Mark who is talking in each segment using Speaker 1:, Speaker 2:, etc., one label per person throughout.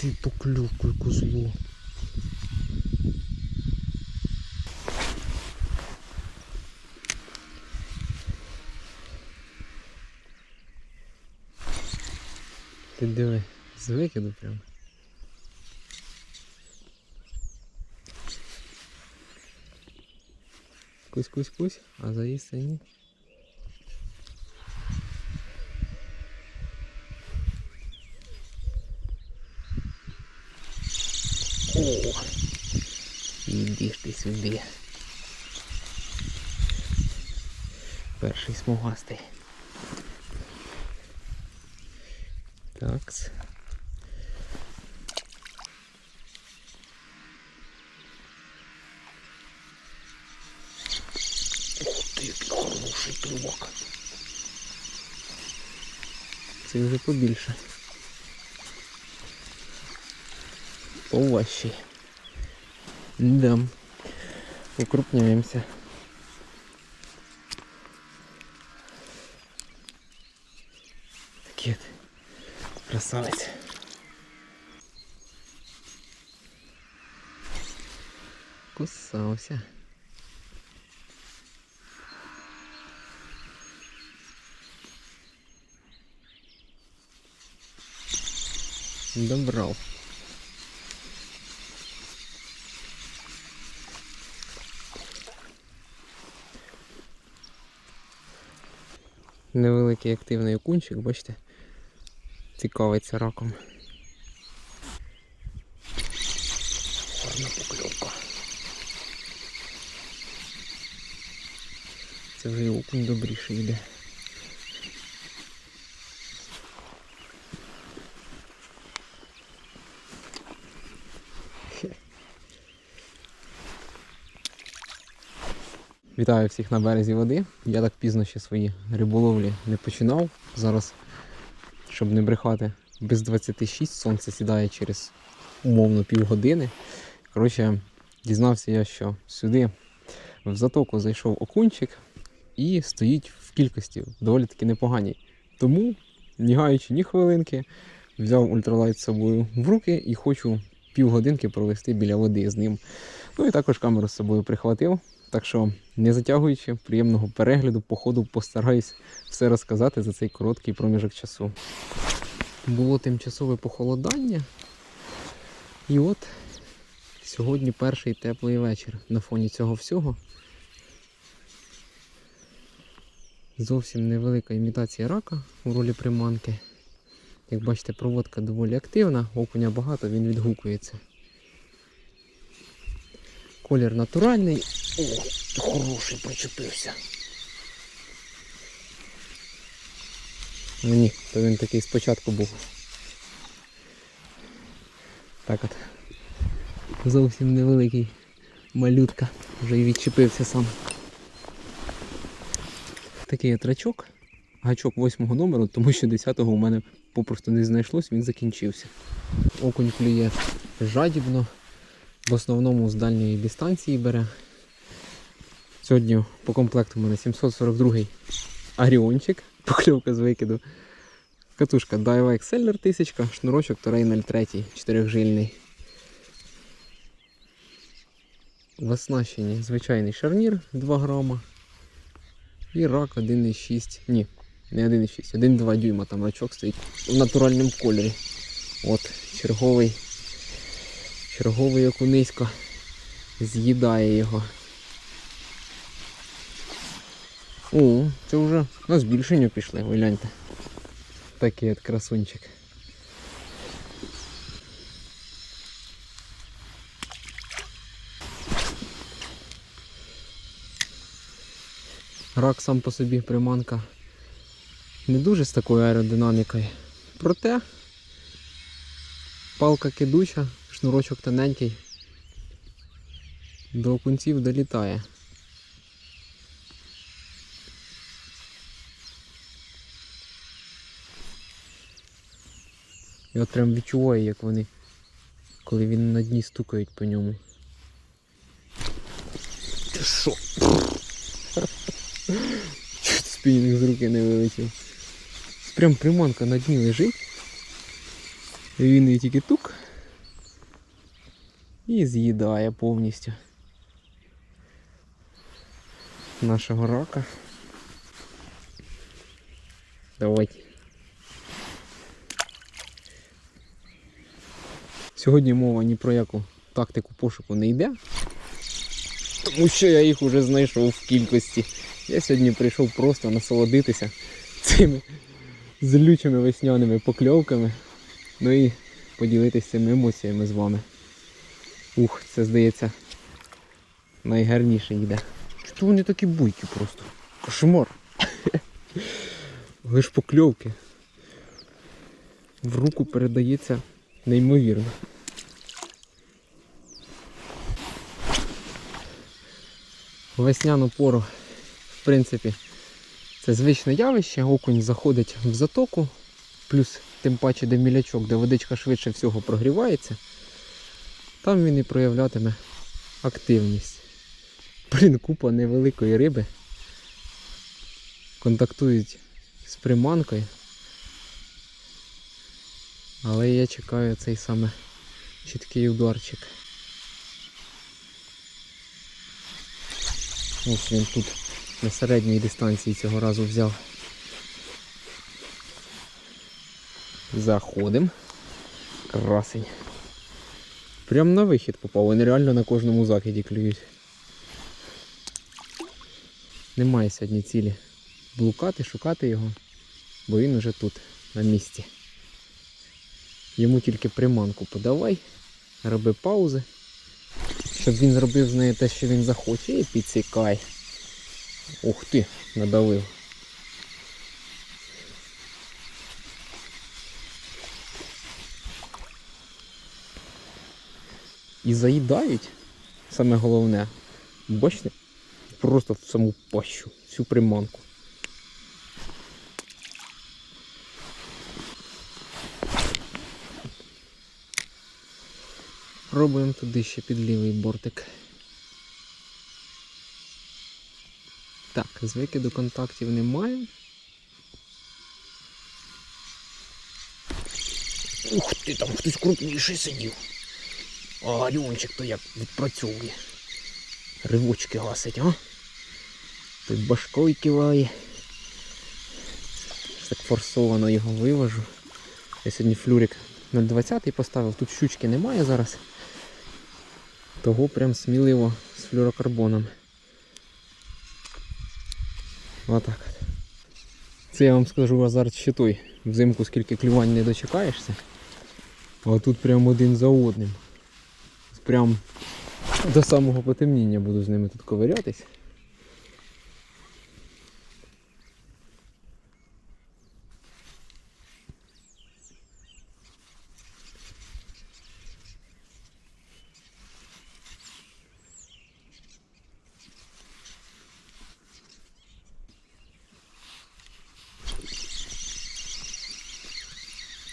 Speaker 1: ти поклювкою козло. Ти диви, з викиду прямо. Кусь, кусь, кусь, а заїсти ні. О! Сюди. Перший смугастий. Такс. Ух ти, який хороший клювак. Це вже побільше. Овощі. Да. Укрупняемся. Такие вот красавец. Кусался. Добрал. Невеликий активний окунчик, бачите, цікавиться раком. Гарна покльовка. Це вже окунь добріше йде. Вітаю всіх на березі води. Я так пізно ще свої риболовлі не починав. Зараз, щоб не брехати, без 26 сонце сідає через умовно півгодини. Коротше, дізнався я, що сюди в затоку зайшов окунчик і стоїть в кількості доволі таки непоганій. Тому, не гаючи ні хвилинки, взяв ультралайт з собою в руки і хочу півгодинки провести біля води з ним. Ну і також камеру з собою прихватив. Так що, не затягуючи, приємного перегляду, походу постараюсь все розказати за цей короткий проміжок часу. Було тимчасове похолодання. І от сьогодні перший теплий вечір на фоні цього всього. Зовсім невелика імітація рака у ролі приманки. Як бачите, проводка доволі активна, окуня багато, він відгукується. Колір натуральний. О, хороший причепився. Ну ні, то він такий спочатку був. Так от. Зовсім невеликий малютка. Вже і відчепився сам. Такий от рачок. Гачок восьмого номеру, тому що 10-го у мене попросту не знайшлось, він закінчився. Окунь клює жадібно, в основному з дальньої дистанції бере. Сьогодні по комплекту у мене 742 Аріончик, покльовка з викиду. Катушка Daiwa Exceller 1000, шнурочок Terrain 03 4жильний. В оснащенні звичайний шарнір 2 грама. І рак 1,6. Ні, не 1,6, 1,2 дюйма там рачок стоїть в натуральному кольорі. От, черговий. Черговий окунисько з'їдає його. О, це вже на збільшення пішли, ви гляньте. Такий от красунчик. Рак сам по собі приманка не дуже з такою аеродинамікою. Проте палка кидуча, шнурочок тоненький, до окунців долітає. І от прям відчуваю, як вони, коли він на дні стукають по ньому. Ти що? Чуть спінінг з руки не вилетів. Прям приманка на дні лежить. І він її тільки тук І з'їдає повністю нашого рака. Давай. Сьогодні мова ні про яку тактику пошуку не йде. Тому що я їх вже знайшов в кількості. Я сьогодні прийшов просто насолодитися цими злючими весняними покльовками. Ну і поділитися цими емоціями з вами. Ух, це здається найгарніше йде. Що вони такі буйки просто? Кошмар. Ж покльовки. В руку передається неймовірно. Весняну пору, в принципі, це звичне явище, окунь заходить в затоку, плюс тим паче де мілячок, де водичка швидше всього прогрівається, там він і проявлятиме активність. Блін, купа невеликої риби. Контактують з приманкою. Але я чекаю цей саме чіткий ударчик. Ось він тут на середній дистанції цього разу взяв. Заходимо. Красень. Прям на вихід попав. Вони реально на кожному закиді клюють. Немає сьогодні цілі блукати, шукати його, бо він уже тут, на місці. Йому тільки приманку подавай, роби паузи, щоб він зробив з нею те, що він захоче, і підсікай. Ух ти, надавив. І заїдають, саме головне, бачите, просто в саму пащу, всю приманку. Пробуємо туди ще під лівий бортик. Так, з викиду контактів немає. Ух ти, там хтось крупніший сидів. А Альончик то як відпрацьовує. Ривочки гасить, а? Тут башкою киває. Так форсовано його вивожу. Я сьогодні флюрик на 20 поставив, тут щучки немає зараз. Того прям сміливо з флюрокарбоном. Отак. Це я вам скажу азарт ще той. Взимку скільки клювань не дочекаєшся. А тут прям один за одним. Прям до самого потемніння буду з ними тут ковирятись.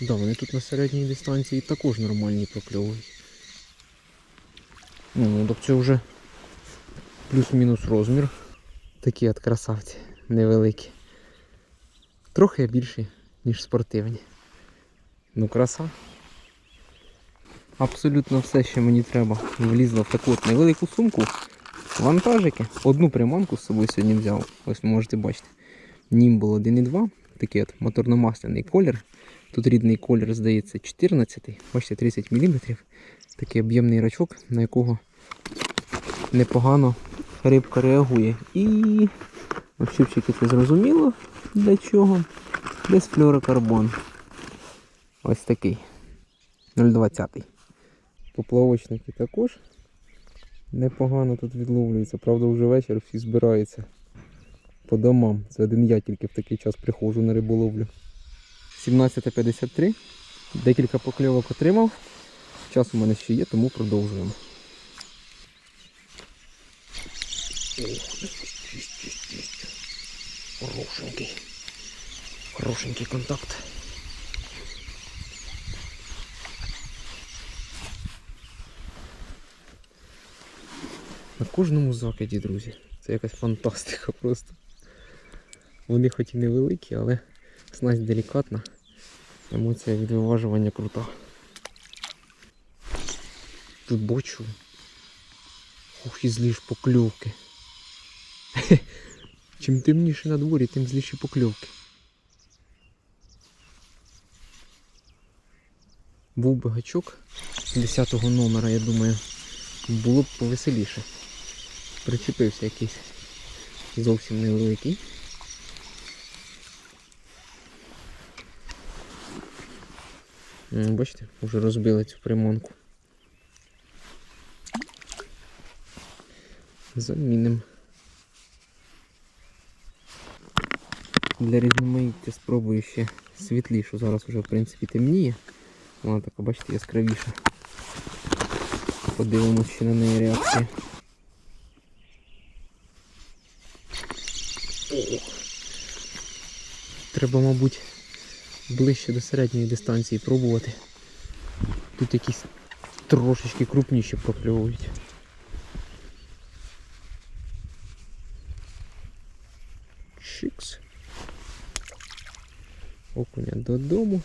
Speaker 1: Да, вони тут на середній дистанції також нормальні прокльовують. Ну, так це вже плюс-мінус розмір. Такі от красавці невеликі. Трохи більші, ніж спортивні. Ну краса. Абсолютно все, що мені треба, влізло в таку от невелику сумку. Вантажики. Одну приманку з собою сьогодні взяв. Ось ви можете бачити. Німбл 1.2. Такий от моторно-масляний колір. Тут рідний колір, здається, 14, бачите, 30 мм. Такий об'ємний рачок, на якого непогано рибка реагує. І щипчики це зрозуміло для чого. Десь флюорокарбон. Ось такий. 0,20. Поплавочники також непогано тут відловлюються. Правда, вже вечір всі збираються по домам. Це один я тільки в такий час приходжу на риболовлю. 17.53. Декілька покльовок отримав. Час у мене ще є, тому продовжуємо. Хорошенький. Хорошенький контакт. На кожному закиді, друзі. Це якась фантастика просто. Вони хоч і невеликі, але снасть делікатна. Емоція від виважування крута. тут бочу. Ух, і злі ж покльовки. Чим темніше на дворі, тим зліші покльовки. Був би гачок 10 номера, я думаю, було б повеселіше. Причепився якийсь зовсім невеликий. Бачите, вже розбили цю приманку. Заміним. Для різноманіття спробую ще світлішу. Зараз вже в принципі темніє. Вона така, бачите, яскравіша. Подивимось ще на неї реакцію. О! Треба, мабуть, ближче до середньої дистанції пробувати. Тут якісь трошечки крупніші прокльовують. Чикс. Окуня додому.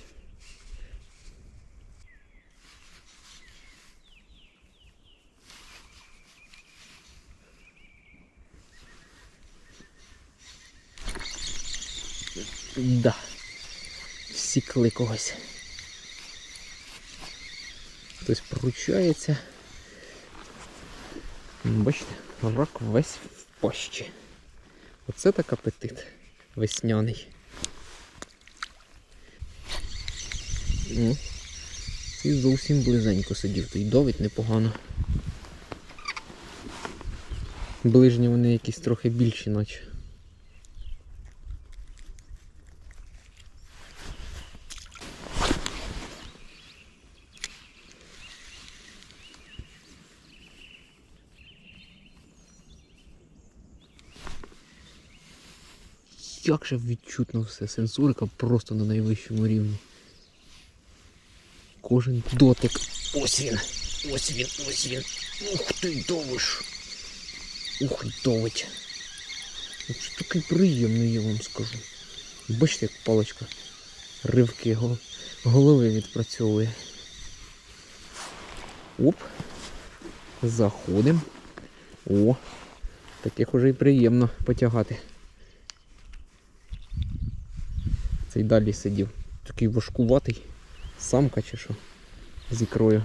Speaker 1: Да. Всікли когось. Хтось поручається. М, Бачите, рак весь в пащі. Оце так апетит весняний. Ну, і зовсім близенько сидів, то й давить непогано. Ближні вони якісь трохи більші, наче. Як же відчутно все, сенсорика просто на найвищому рівні. Кожен дотик. Ось він. Ось він, ось він. Ух ти довиш. Ух, довить. Це такий приємний, я вам скажу. Бачите, як паличка ривки го- голови відпрацьовує. Оп. Заходимо. О, таких уже й приємно потягати. Цей далі сидів. Такий важкуватий. Самка чи що? З ікрою.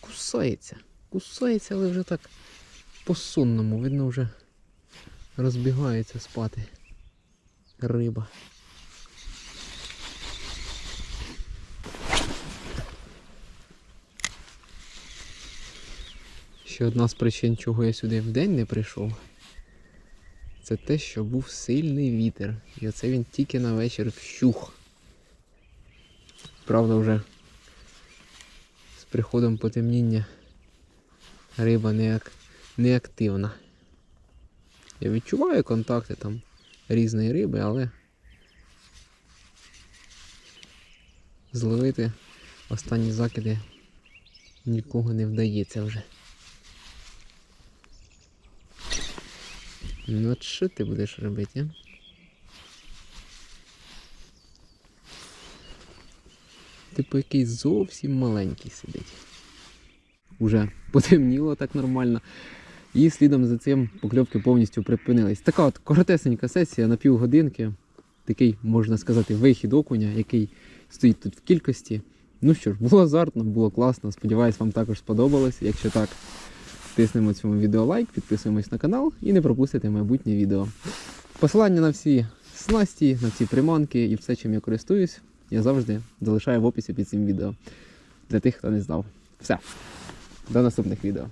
Speaker 1: Кусається. Кусається, але вже так по-сонному. Видно, вже розбігається спати. Риба. Ще одна з причин, чого я сюди вдень не прийшов. Це те, що був сильний вітер. І оце він тільки на вечір вщух. Правда, вже з приходом потемніння риба не, ак... Я відчуваю контакти там різної риби, але зловити останні закиди нікого не вдається вже. Ну от що ти будеш робити, а? Типу якийсь зовсім маленький сидить. Уже потемніло так нормально. І слідом за цим покльовки повністю припинились. Така от коротесенька сесія на півгодинки. Такий, можна сказати, вихід окуня, який стоїть тут в кількості. Ну що ж, було азартно, було класно. Сподіваюсь, вам також сподобалось. Якщо так, тиснемо цьому відео лайк, підписуємось на канал і не пропустите майбутнє відео. Посилання на всі снасті, на всі приманки і все, чим я користуюсь, я завжди залишаю в описі під цим відео. Для тих, хто не знав. Все. До наступних відео.